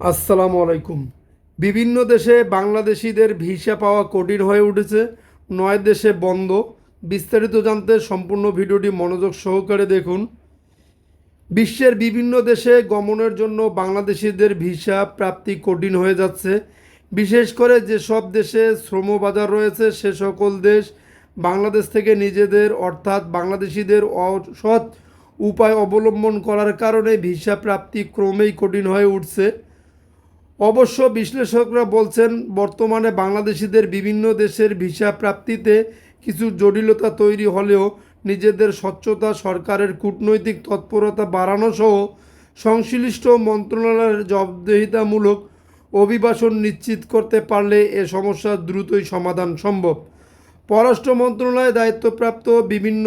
আসসালামু আলাইকুম। বিভিন্ন দেশে বাংলাদেশিদের ভিসা পাওয়া কঠিন হয়ে উঠেছে। নয় দেশে বন্ধ। বিস্তারিত জানতে সম্পূর্ণ ভিডিওটি মনোযোগ সহকারে দেখুন। বিশ্বের বিভিন্ন দেশে গমনের জন্য বাংলাদেশিদের ভিসা প্রাপ্তি কঠিন হয়ে যাচ্ছে। বিশেষ করে যেসব দেশে শ্রমবাজার রয়েছে, সে সকল দেশ বাংলাদেশ থেকে নিজেদের, অর্থাৎ বাংলাদেশিদের অসৎ উপায় অবলম্বন করার কারণে ভিসা প্রাপ্তি ক্রমেই কঠিন হয়ে উঠছে। অবশ্য বিশ্লেষকরা বলছেন, বর্তমানে বাংলাদেশিদের বিভিন্ন দেশের ভিসা প্রাপ্তিতে কিছু জটিলতা তৈরি হলেও নিজেদের স্বচ্ছতা, সরকারের কূটনৈতিক তৎপরতা বাড়ানো সহ সংশ্লিষ্ট মন্ত্রণালয়ের জবাবদিহিতামূলক অভিবাসন নিশ্চিত করতে পারলে এ সমস্যা দ্রুতই সমাধান সম্ভব। পররাষ্ট্র মন্ত্রণালয়ে দায়িত্বপ্রাপ্ত বিভিন্ন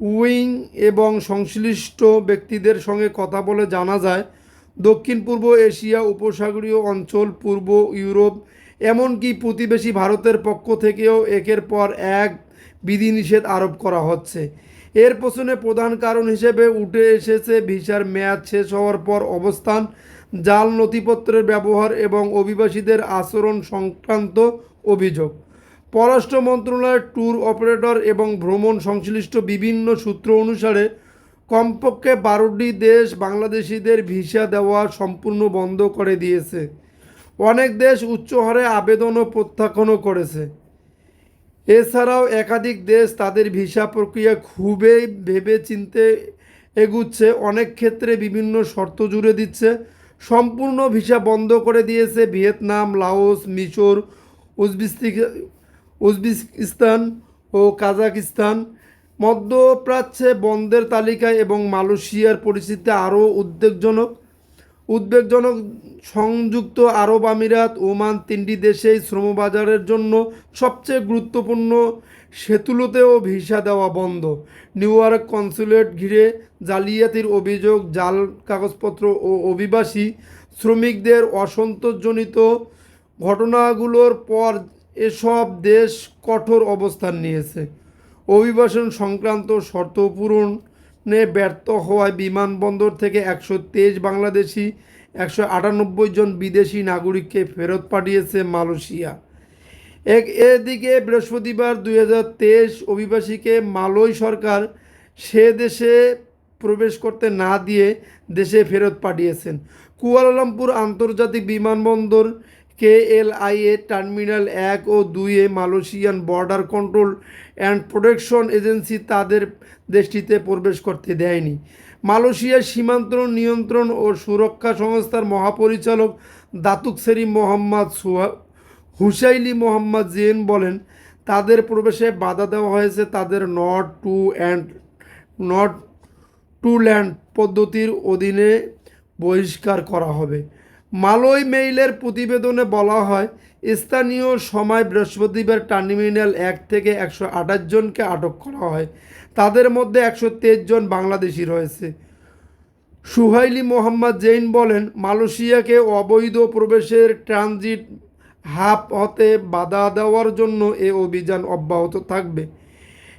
উইং এবং সংশ্লিষ্ট ব্যক্তিদের সঙ্গে কথা বলে জানা যায় দক্ষিণ পূর্ব এশিয়া উপসাগরীয় অঞ্চল, পূর্ব ইউরোপ, এমনকি প্রতিবেশী ভারতের পক্ষ থেকেও একের পর এক বিধিনিষেধ আরোপ করা হচ্ছে। এর পেছনে প্রধান কারণ হিসেবে উঠে এসেছে ভিসার মেয়াদ শেষ হওয়ার পর অবস্থান, জাল নথিপত্রের ব্যবহার এবং অভিবাসীদের আচরণ সংক্রান্ত অভিযোগ। পররাষ্ট্র মন্ত্রণালয়ের ট্যুর অপারেটর এবং ভ্রমণ সংশ্লিষ্ট বিভিন্ন সূত্র অনুসারে কমপক্ষে বারোটি দেশ বাংলাদেশিদের ভিসা দেওয়া সম্পূর্ণ বন্ধ করে দিয়েছে। অনেক দেশ উচ্চ হারে আবেদনও প্রত্যাখ্যানও করেছে। এছাড়াও একাধিক দেশ তাদের ভিসা প্রক্রিয়া খুবই ভেবে চিনতে এগুচ্ছে। অনেক ক্ষেত্রে বিভিন্ন শর্ত জুড়ে দিচ্ছে। সম্পূর্ণ ভিসা বন্ধ করে দিয়েছে ভিয়েতনাম, লাওস, মিশর, উজবেকিস্তান ও কাজাকিস্তান। মধ্যপ্রাচ্যে বন্ধের তালিকায় এবং মালয়েশিয়ার পরিস্থিতি আরও উদ্বেগজনক। উদ্বেগজনক সংযুক্ত আরব আমিরাত ওমান তিনটি দেশেই শ্রমবাজারের জন্য সবচেয়ে গুরুত্বপূর্ণ সেতুলোতেও ভিসা দেওয়া বন্ধ। নিউ ইয়র্ক কনসুলেট ঘিরে জালিয়াতির অভিযোগ, জাল, কাগজপত্র ও অভিবাসী শ্রমিকদের অসন্তোষজনিত ঘটনাগুলোর পর এসব দেশ কঠোর অবস্থান নিয়েছে। অভিবাসন সংক্রান্ত শর্ত পূরণে ব্যর্থ হওয়ায় বিমানবন্দর থেকে একশো তেইশ বাংলাদেশি, একশো আটানব্বই জন বিদেশি নাগরিককে ফেরত পাঠিয়েছে মালয়েশিয়া। এক এদিকে বৃহস্পতিবার দুই হাজার তেইশ অভিবাসীকে মালয় সরকার সে দেশে প্রবেশ করতে না দিয়ে দেশে ফেরত পাঠিয়েছেন। কুয়ালালামপুর আন্তর্জাতিক বিমানবন্দর কেএলআইএ টার্মিনাল এক ও দুইয়ে Malaysian border control and protection agency তাদের দেশটিতে প্রবেশ করতে দেয়নি। মালয়েশিয়ার সীমান্ত নিয়ন্ত্রণ ও সুরক্ষা সংস্থার মহাপরিচালক Datuk Seri Mohammad সুহা হুসাইলি Mohammad Zain বলেন, তাদের প্রবেশে বাধা দেওয়া হয়েছে তাদের not to and not to land পদ্ধতির অধীনে বহিষ্কার করা হবে। মালয় মেইলের প্রতিবেদনে বলা হয়, স্থানীয় সময় বৃহস্পতিবার টার্মিনাল এক থেকে একশো আঠাশ জনকে আটক করা হয়। তাদের মধ্যে একশো তেইশ জন বাংলাদেশি রয়েছে। সুহাইলি মোহাম্মদ জৈন বলেন, মালয়েশিয়াকে অবৈধ প্রবেশের ট্রানজিট হাব হতে বাধা দেওয়ার জন্য এ অভিযান অব্যাহত থাকবে।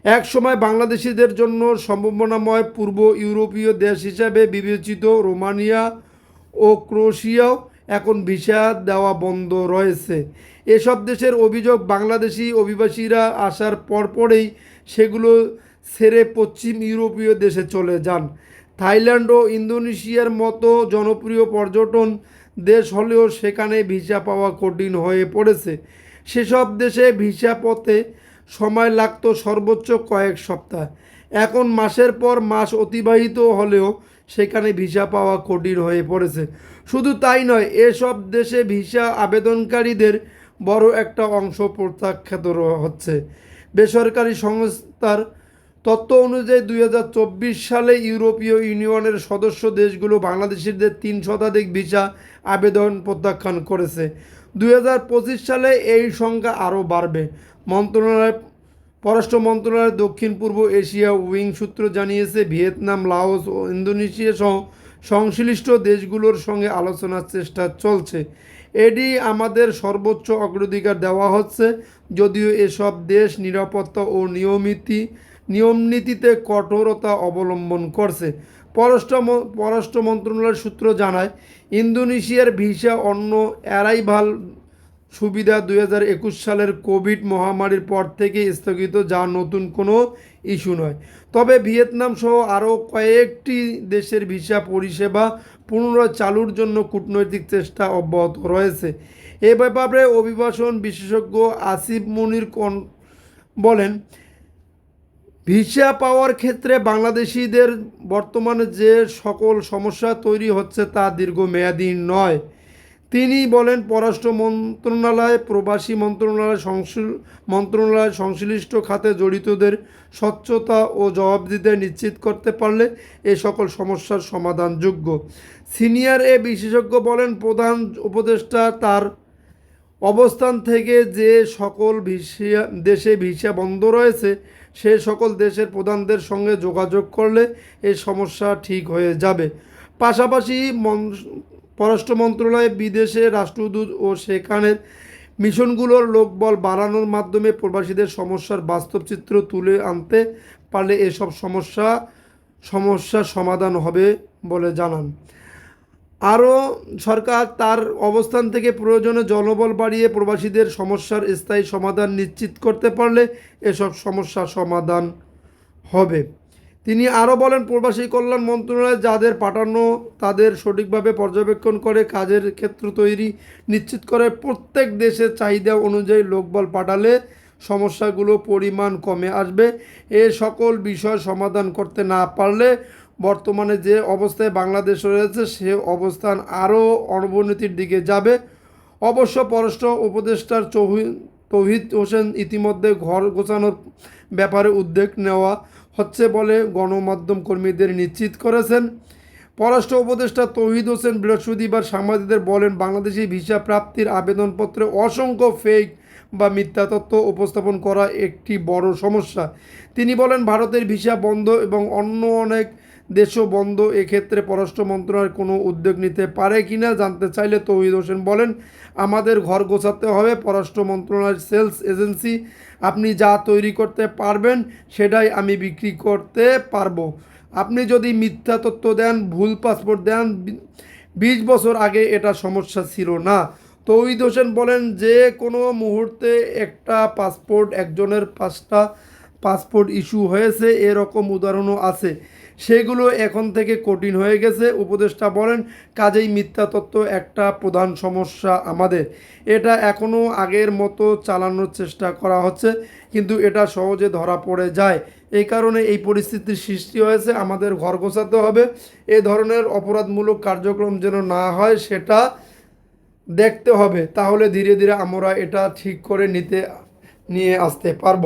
এক সময় বাংলাদেশিদের জন্য সম্ভাবনাময় পূর্ব ইউরোপীয় দেশ হিসাবে বিবেচিত রোমানিয়া ও ক্রোশিয়াও এখন ভিসা দেওয়া বন্ধ রয়েছে। এসব দেশের অভিযোগ বাংলাদেশি অভিবাসীরা আসার পরপরেই সেগুলো ছেড়ে পশ্চিম ইউরোপীয় দেশে চলে যান। থাইল্যান্ড ও ইন্দোনেশিয়ার মতো জনপ্রিয় পর্যটন দেশ হলেও সেখানে ভিসা পাওয়া কঠিন হয়ে পড়েছে। সেসব দেশে ভিসা পথে সময় লাগতো সর্বোচ্চ কয়েক সপ্তাহ। এখন মাসের পর মাস অতিবাহিত হলেও সেখানে ভিসা পাওয়া কঠিন হয়ে পড়েছে। শুধু তাই নয়, এসব দেশে ভিসা আবেদনকারীদের বড় একটা অংশ প্রত্যাখ্যাত হচ্ছে। বেসরকারি সংস্থার তথ্য অনুযায়ী দুই হাজার চব্বিশ সালে ইউরোপীয় ইউনিয়নের সদস্য দেশগুলো বাংলাদেশিদের তিন শতাধিক ভিসা আবেদন প্রত্যাখ্যান করেছে। দু হাজার পঁচিশ সালে এই সংখ্যা আরও বাড়বে। মন্ত্রণালয় পররাষ্ট্র মন্ত্রণালয়ের দক্ষিণ পূর্ব এশিয়া উইং সূত্র জানিয়েছে, ভিয়েতনাম, লাওস ও ইন্দোনেশিয়া সহ সংশ্লিষ্ট দেশগুলোর সঙ্গে আলোচনার চেষ্টা চলছে। এটি আমাদের সর্বোচ্চ অগ্রাধিকার দেওয়া হচ্ছে, যদিও এসব দেশ নিরাপত্তা ও নিয়মিতি, নিয়মনীতিতে কঠোরতা অবলম্বন করছে। পররাষ্ট্র পররাষ্ট্র মন্ত্রণালয়ের সূত্র জানায়, ইন্দোনেশিয়ার ভিসা অন্য অ্যারাইভাল সুবিধা দুই হাজার একুশ সালের কোভিড মহামারীর পর থেকে স্থগিত, যা নতুন কোনো ইস্যু নয়। তবে ভিয়েতনাম সহ আরও কয়েকটি দেশের ভিসা পরিষেবা পুনরায় চালুর জন্য কূটনৈতিক চেষ্টা অব্যাহত রয়েছে। এ ব্যাপারে অভিবাসন বিশেষজ্ঞ আসিফ মনির কন বলেন, ভিসা পাওয়ার ক্ষেত্রে বাংলাদেশিদের বর্তমানে যে সকল সমস্যা তৈরি হচ্ছে তা দীর্ঘমেয়াদী নয়। তিনি বলেন, পররাষ্ট্র মন্ত্রণালয়, প্রবাসী মন্ত্রণালয় মন্ত্রণালয় সংশ্লিষ্ট খাতে জড়িতদের স্বচ্ছতা ও জবাবদিহিতা নিশ্চিত করতে পারলে এ সকল সমস্যার সমাধানযোগ্য। সিনিয়র এ বিশেষজ্ঞ বলেন, প্রধান উপদেষ্টা তার অবস্থান থেকে যে সকল ভিসা, দেশে ভিসা বন্ধ রয়েছে, সে সকল দেশের প্রধানদের সঙ্গে যোগাযোগ করলে এই সমস্যা ঠিক হয়ে যাবে। পাশাপাশি মন- পররাষ্ট্র মন্ত্রণালয়ে, বিদেশে রাষ্ট্রদূত ও সেখানের মিশনগুলোর লোকবল বাড়ানোর মাধ্যমে প্রবাসীদের সমস্যার বাস্তব চিত্র তুলে আনতে পারলে এসব সমস্যা সমস্যার সমাধান হবে বলে জানান। আরও সরকার তার অবস্থান থেকে প্রয়োজনে জনবল বাড়িয়ে প্রবাসীদের সমস্যার স্থায়ী সমাধান নিশ্চিত করতে পারলে এসব সমস্যার সমাধান হবে। তিনি আরও বলেন, প্রবাসী কল্যাণ মন্ত্রণালয় যাদের পাঠানো, তাদের সঠিকভাবে পর্যবেক্ষণ করে, কাজের ক্ষেত্র তৈরি নিশ্চিত করে, প্রত্যেক দেশের চাহিদা অনুযায়ী লোকবল পাঠালে সমস্যাগুলো পরিমাণ কমে আসবে। এ সকল বিষয় সমাধান করতে না পারলে বর্তমানে যে অবস্থায় বাংলাদেশ রয়েছে, সে অবস্থান আরও অবনতির দিকে যাবে। অবশ্য পররাষ্ট্র উপদেষ্টার চৌহি- তৌহিদ হোসেন ইতিমধ্যে ঘর গোছানোর ব্যাপারে উদ্যোগ নেওয়া হচ্ছে বলে গণমাধ্যম কর্মীদের নিশ্চিত করেছেন। পররাষ্ট্র উপদেষ্টা তৌহিদ হোসেন বৃহস্পতিবার সাংবাদিকদের বলেন, বাংলাদেশি ভিসা প্রাপ্তির আবেদনপত্রে অসংখ্য ফেক বা মিথ্যা তথ্য উপস্থাপন করা একটি বড় সমস্যা। তিনি বলেন, ভারতের ভিসা বন্ধ এবং অন্য অনেক দেশও বন্ধ, এক্ষেত্রে পররাষ্ট্র মন্ত্রণালয় কোনো উদ্যোগ নিতে পারে কি না জানতে চাইলে তৌহিদ হোসেন বলেন, আমাদের ঘর গোছাতে হবে, পররাষ্ট্র মন্ত্রণালয়ের সেলস এজেন্সি, আপনি যা তৈরি করতে পারবেন সেটাই আমি বিক্রি করতে পারব। আপনি যদি মিথ্যা তথ্য দেন, ভুল পাসপোর্ট দেন, বিশ বছর আগে এটা সমস্যা ছিল না। তৌহিদ হোসেন বলেন, যে কোনো মুহূর্তে একটা পাসপোর্ট, একজনের পাঁচটা পাসপোর্ট ইস্যু হয়েছে, এরকম উদাহরণও আছে। সেগুলো এখন থেকে কঠিন হয়ে গেছে। উপদেষ্টা বলেন, কাজেই মিথ্যা তত্ত্ব একটা প্রধান সমস্যা আমাদের। এটা এখনও আগের মতো চালানোর চেষ্টা করা হচ্ছে, কিন্তু এটা সহজে ধরা পড়ে যায়। এই কারণে এই পরিস্থিতির সৃষ্টি হয়েছে, আমাদের ঘর গোছাতে হবে। এ ধরনের অপরাধমূলক কার্যক্রম যেন না হয়, সেটা দেখতে হবে। তাহলে ধীরে ধীরে আমরা এটা ঠিক করে নিতে, নিয়ে আসতে পারব।